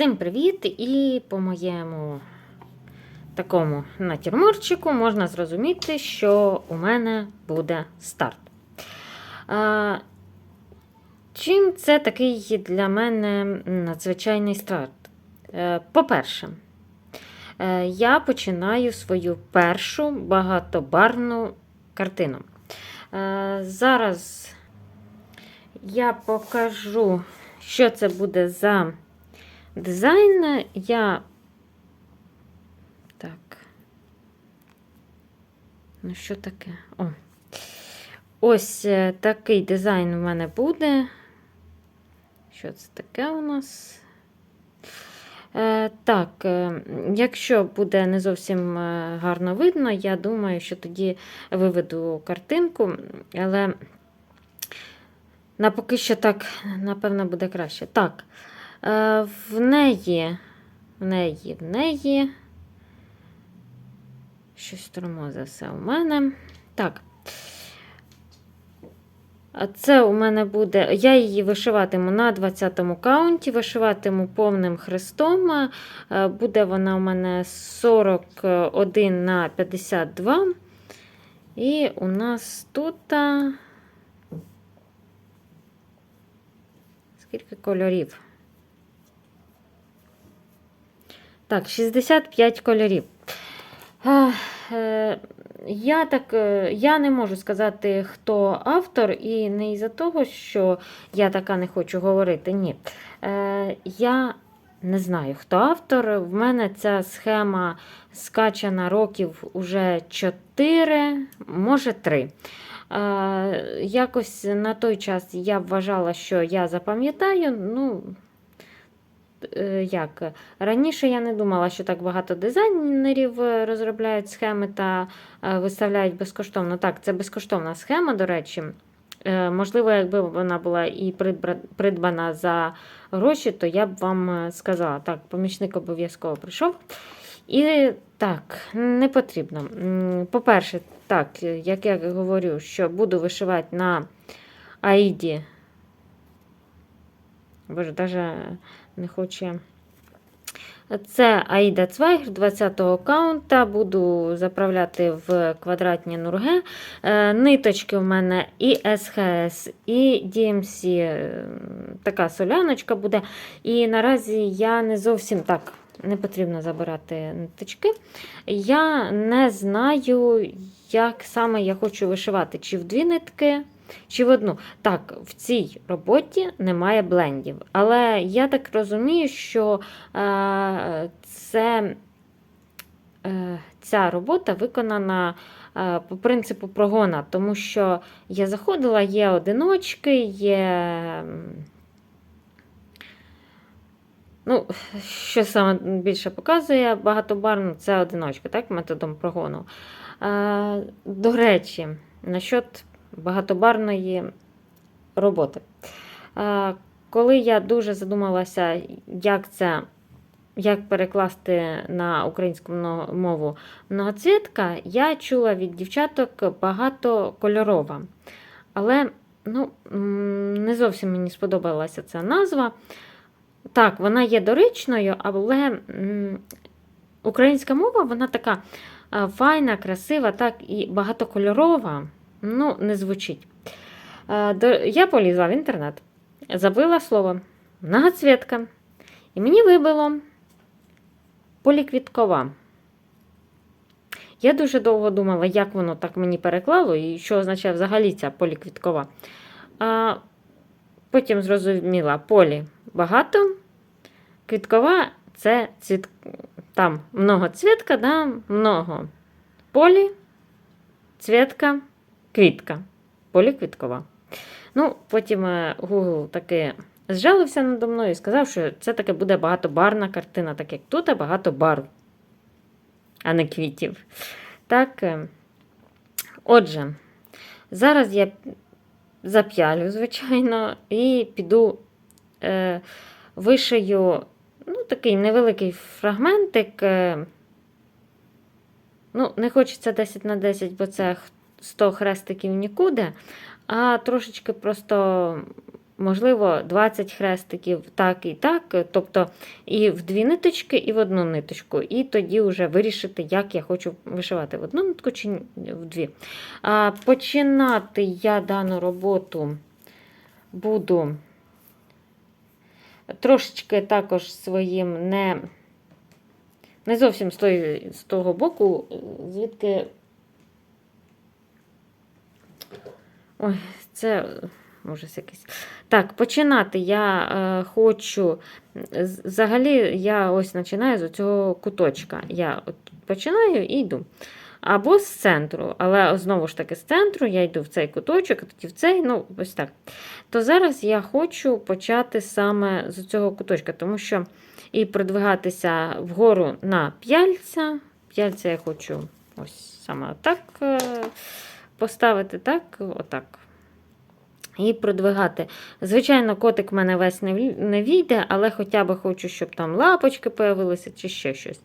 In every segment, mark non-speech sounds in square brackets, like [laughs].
Всім привіт! І по моєму такому натюрморчику можна зрозуміти, що у мене буде старт. А, чим це такий для мене надзвичайний старт? Е, По-перше, е, я починаю свою першу багатобарвну картину. Е, Зараз я покажу, що це буде за дизайн. Я. Так. Ну, що таке? О. Ось е, такий дизайн у мене буде. Що це таке у нас? Е, так, е, якщо буде не зовсім е, гарно видно, я думаю, що тоді виведу картинку, але на поки що так, напевно, буде краще. Так, в неї, в неї, в неї. Щось тормозить все у мене. Так. Це у мене буде. Я її вишиватиму на 20-му каунті, вишиватиму повним хрестом. Е, Буде вона у мене 41 на 52. І у нас тут. Скільки кольорів? Так, 65 кольорів. Е, Я так, е, я не можу сказати, хто автор, і не із-за того, що я така не хочу говорити. Ні. Е, Я не знаю, хто автор. В мене ця схема скачана років уже 4, може 3. Е, Якось на той час я вважала, що я запам'ятаю. Ну, як? Раніше я не думала, що так багато дизайнерів е, розробляють схеми та е, виставляють безкоштовно. Так, це безкоштовна схема, до речі. Е, Можливо, якби вона була і придбана за гроші, то я б вам е, сказала. Так, помічник обов'язково прийшов. І так, не потрібно. По-перше, так, е, як я говорю, що буду вишивати на Аїді. Боже, навіть не хоче. Це Аїда Цвайгер 20-го каунта. Буду заправляти в квадратні нурге. Ниточки у мене і СХС, і DMC. е, Така соляночка буде. І наразі я не зовсім так. Не потрібно забирати ниточки. Я не знаю, як саме я хочу вишивати, чи в дві нитки, чи в одну. Так, в цій роботі немає блендів. Але я так розумію, що е, це, е, ця робота виконана е, по принципу прогона, тому що я заходила, є одиночки, є. Ну, що саме більше показує багатобарно, це одиночка, так, методом прогону. Е, до речі, насчет багатобарної роботи. Коли я дуже задумалася, як це, як перекласти на українську мову многоцвітка, я чула від дівчаток багатокольорова. Але ну, не зовсім мені сподобалася ця назва. Так, вона є доречною, але українська мова вона така файна, красива, так і багатокольорова. Ну, не звучить. Я полізла в інтернет, забила слово многоцвітка, і мені вибило поліквіткова. Я дуже довго думала, як воно так мені переклало і що означає взагалі ця поліквіткова. А, потім зрозуміла полі багато, квіткова це цвіт... там много цвітка, да, много полі, цвітка, квітка. Поліквіткова. Ну, потім е, Google таки зжалився надо мною і сказав, що це таки буде багатобарна картина, так як тут багато барв, а не квітів. Так, е, отже, зараз я зап'ялю, звичайно, і піду е, вишию ну, такий невеликий фрагментик. Е, ну, не хочеться 10 на 10, бо це 100 хрестиків нікуди. А трошечки просто можливо, 20 хрестиків так і так, тобто і в дві ниточки, і в одну ниточку. І тоді вже вирішити, як я хочу вишивати в одну нитку чи в дві. А, Починати я дану роботу буду трошечки також своїм не, не зовсім з, того боку, звідки. Ой, це ужас якийсь. Так, починати я е, хочу. Взагалі, я ось починаю з цього куточка. Я от починаю і йду. Або з центру, але знову ж таки з центру я йду в цей куточок, тоді в цей, ну, ось так. То зараз я хочу почати саме з цього куточка, тому що і продвигатися вгору на п'яльця. П'яльця я хочу ось саме отак е, поставити, так, отак. І продвигати. Звичайно, котик в мене весь не війде, але хоча б хочу, щоб там лапочки появилися чи ще щось.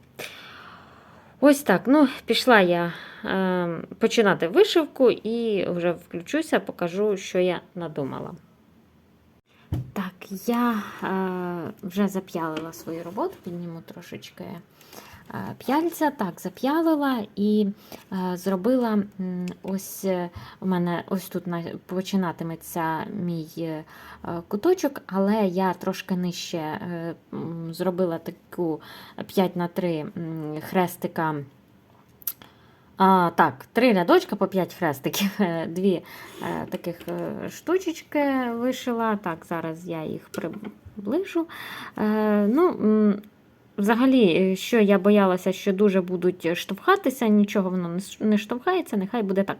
Ось так. Ну, пішла я е, починати вишивку і вже включуся, покажу, що я надумала. Так, я е, вже зап'ялила свою роботу, підніму трошечки п'яльця. Так, зап'ялила і е, зробила ось е, у мене ось тут починатиметься мій е, куточок, але я трошки нижче е, зробила таку 5 на 3 хрестика. А, так, три рядочка по 5 хрестиків, Е, дві е, таких е, штучечки вишила. Так, зараз я їх приближу. Е, ну, взагалі, е, що я боялася, що дуже будуть штовхатися, нічого воно не штовхається, нехай буде так.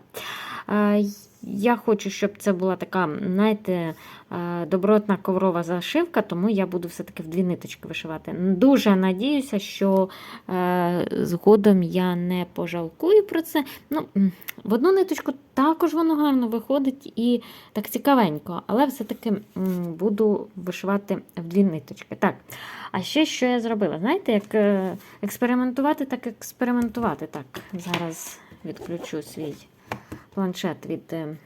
Я хочу, щоб це була така, знаєте, е, добротна коврова зашивка, тому я буду все-таки в дві ниточки вишивати. Дуже надіюся, що е, згодом я не пожалкую про це. Ну, в одну ниточку також воно гарно виходить і так цікавенько, але все-таки буду вишивати в дві ниточки. Так, а ще що я зробила? Знаєте, як е, експериментувати, так експериментувати. Так, зараз відключу свій планшет від. е,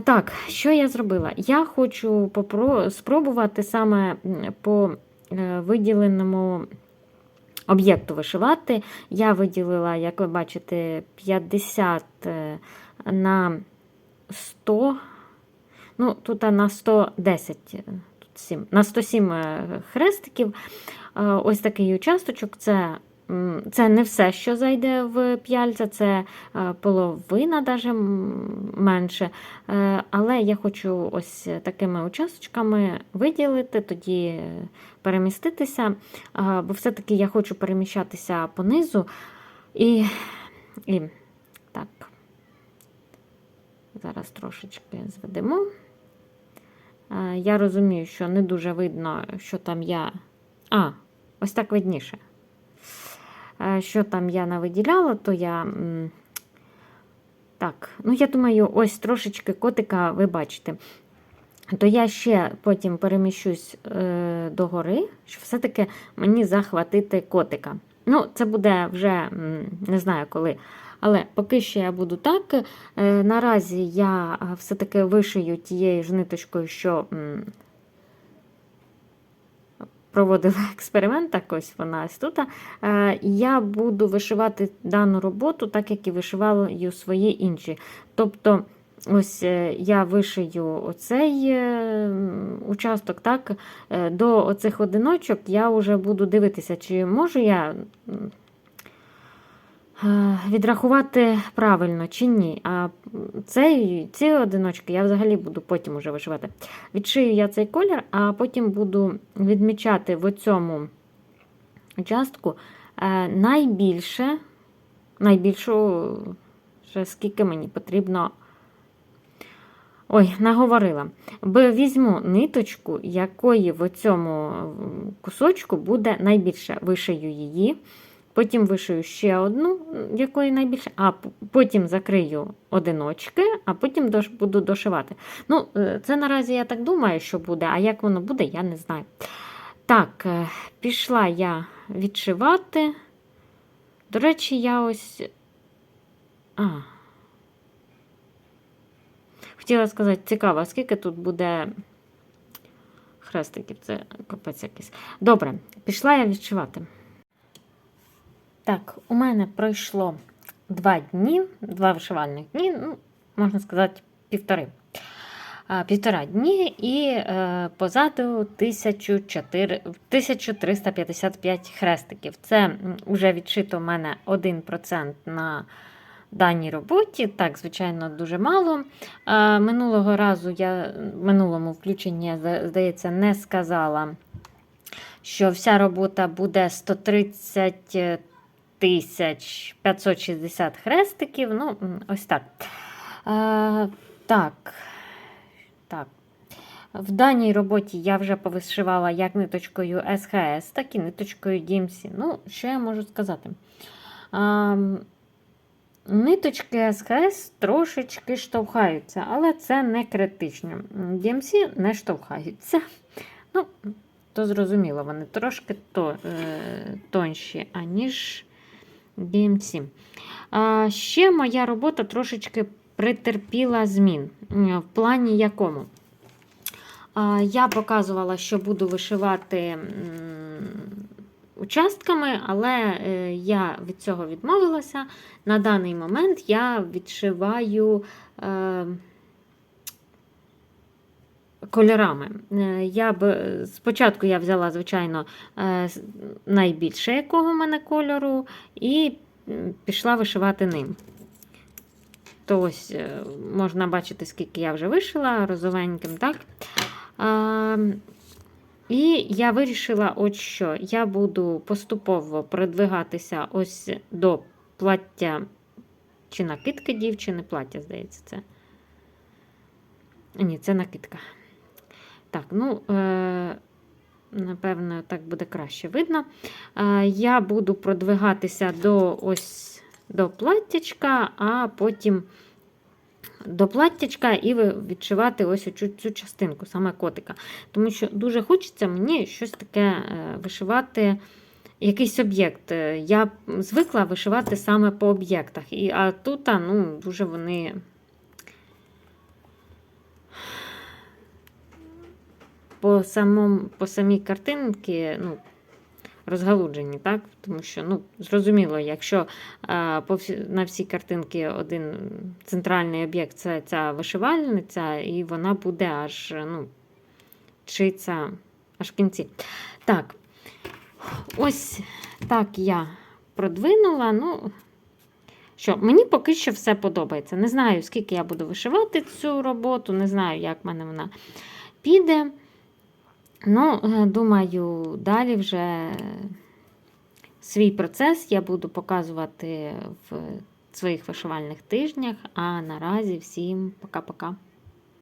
так, що я зробила? Я хочу попро... спробувати саме по е, виділеному об'єкту вишивати. Я виділила, як ви бачите, 50 е, на 100. Ну, тут на 110, е, тут 7, на 107 е, хрестиків. Ось такий участочок. Це, це не все, що зайде в п'яльця, це е, половина, навіть менше. Е, Але я хочу ось такими участочками виділити, тоді е, переміститися, бо все-таки я хочу переміщатися понизу. І, і так, зараз трошечки зведемо. Е, Я розумію, що не дуже видно, що там я. А, ось так видніше. Е, Що там я навиділяла, то я. Так, ну я думаю, ось трошечки котика ви бачите. То я ще потім переміщусь е, до гори, щоб все-таки мені захватити котика. Ну, це буде вже не знаю коли. Але поки що я буду так. Е, наразі я все-таки вишию тією ж ниточкою, що проводила [laughs] експеримент, так ось вона ось тут. Е, я буду вишивати дану роботу, так як і вишиваю свої інші. Тобто, ось е, я вишию оцей е, участок, так, до оцих одиночок я вже буду дивитися, чи можу я. Відрахувати правильно чи ні. А цей, ці одиночки я взагалі буду потім уже вишивати. Відшию я цей колір, а потім буду відмічати в цьому участку е, найбільше, найбільшу, ще скільки мені потрібно. Ой, наговорила. Бо візьму ниточку, якої в цьому кусочку буде найбільше. Вишию її. Потім вишию ще одну, якої найбільше, а потім закрию одиночки, а потім буду дошивати. Ну, е, це наразі я так думаю, що буде, а як воно буде, я не знаю. Так, е, пішла я відшивати. До речі, я ось. А. Хотіла сказати, цікаво, скільки тут буде хрестиків, це капець якийсь. Добре, пішла я відшивати. Так, у мене пройшло два дні, два вишивальних дні, ну, можна сказати, півтори. Півтора дні і е, позаду 1400 1355 хрестиків. Це вже відшито в мене 1% на даній роботі. Так, звичайно, дуже мало. Е, минулого разу я минулому включенні, здається, не сказала, що вся робота буде 130 тисяч 560 хрестиків. Ну, ось так. Е, так. Так. В даній роботі я вже повишивала як ниточкою СХС, так і ниточкою DMC. Ну, що я можу сказати? А, ниточки СХС трошечки штовхаються, але це не критично. DMC не штовхаються. Ну, то зрозуміло, вони трошки то, е, тонші, аніж DMC. Ще моя робота трошечки притерпіла змін. В плані якому? Я показувала, що буду вишивати участками, але е, я від цього відмовилася. На даний момент я відшиваю е, кольорами. Е, Я б, спочатку я взяла, звичайно, е, найбільше якого в мене кольору, і пішла вишивати ним. То ось е, можна бачити, скільки я вже вишила розовеньким, так? І я вирішила, от що я буду поступово продвигатися ось до плаття чи накидки дівчини, плаття, здається, це. Ні, це накидка. Так, ну, е, напевно, так буде краще видно. Е, я буду продвигатися до ось до платтячка, а потім до платтячка і відшивати ось цю, цю частинку, саме котика. Тому що дуже хочеться мені щось таке е, вишивати, якийсь об'єкт. Я звикла вишивати саме по об'єктах. А тут ну, дуже вони. По, самому, по самій картинці ну, розгалуджені, так? Тому що, ну, зрозуміло, якщо а, по всі, на всі картинки один центральний об'єкт це ця вишивальниця, і вона буде аж ну, шиться аж в кінці. Так, ось так я продвинула. Ну, що, мені поки що все подобається. Не знаю, скільки я буду вишивати цю роботу, не знаю, як в мене вона піде. Ну, е, думаю, далі вже свій процес я буду показувати в своїх вишивальних тижнях. А наразі всім пока-пока.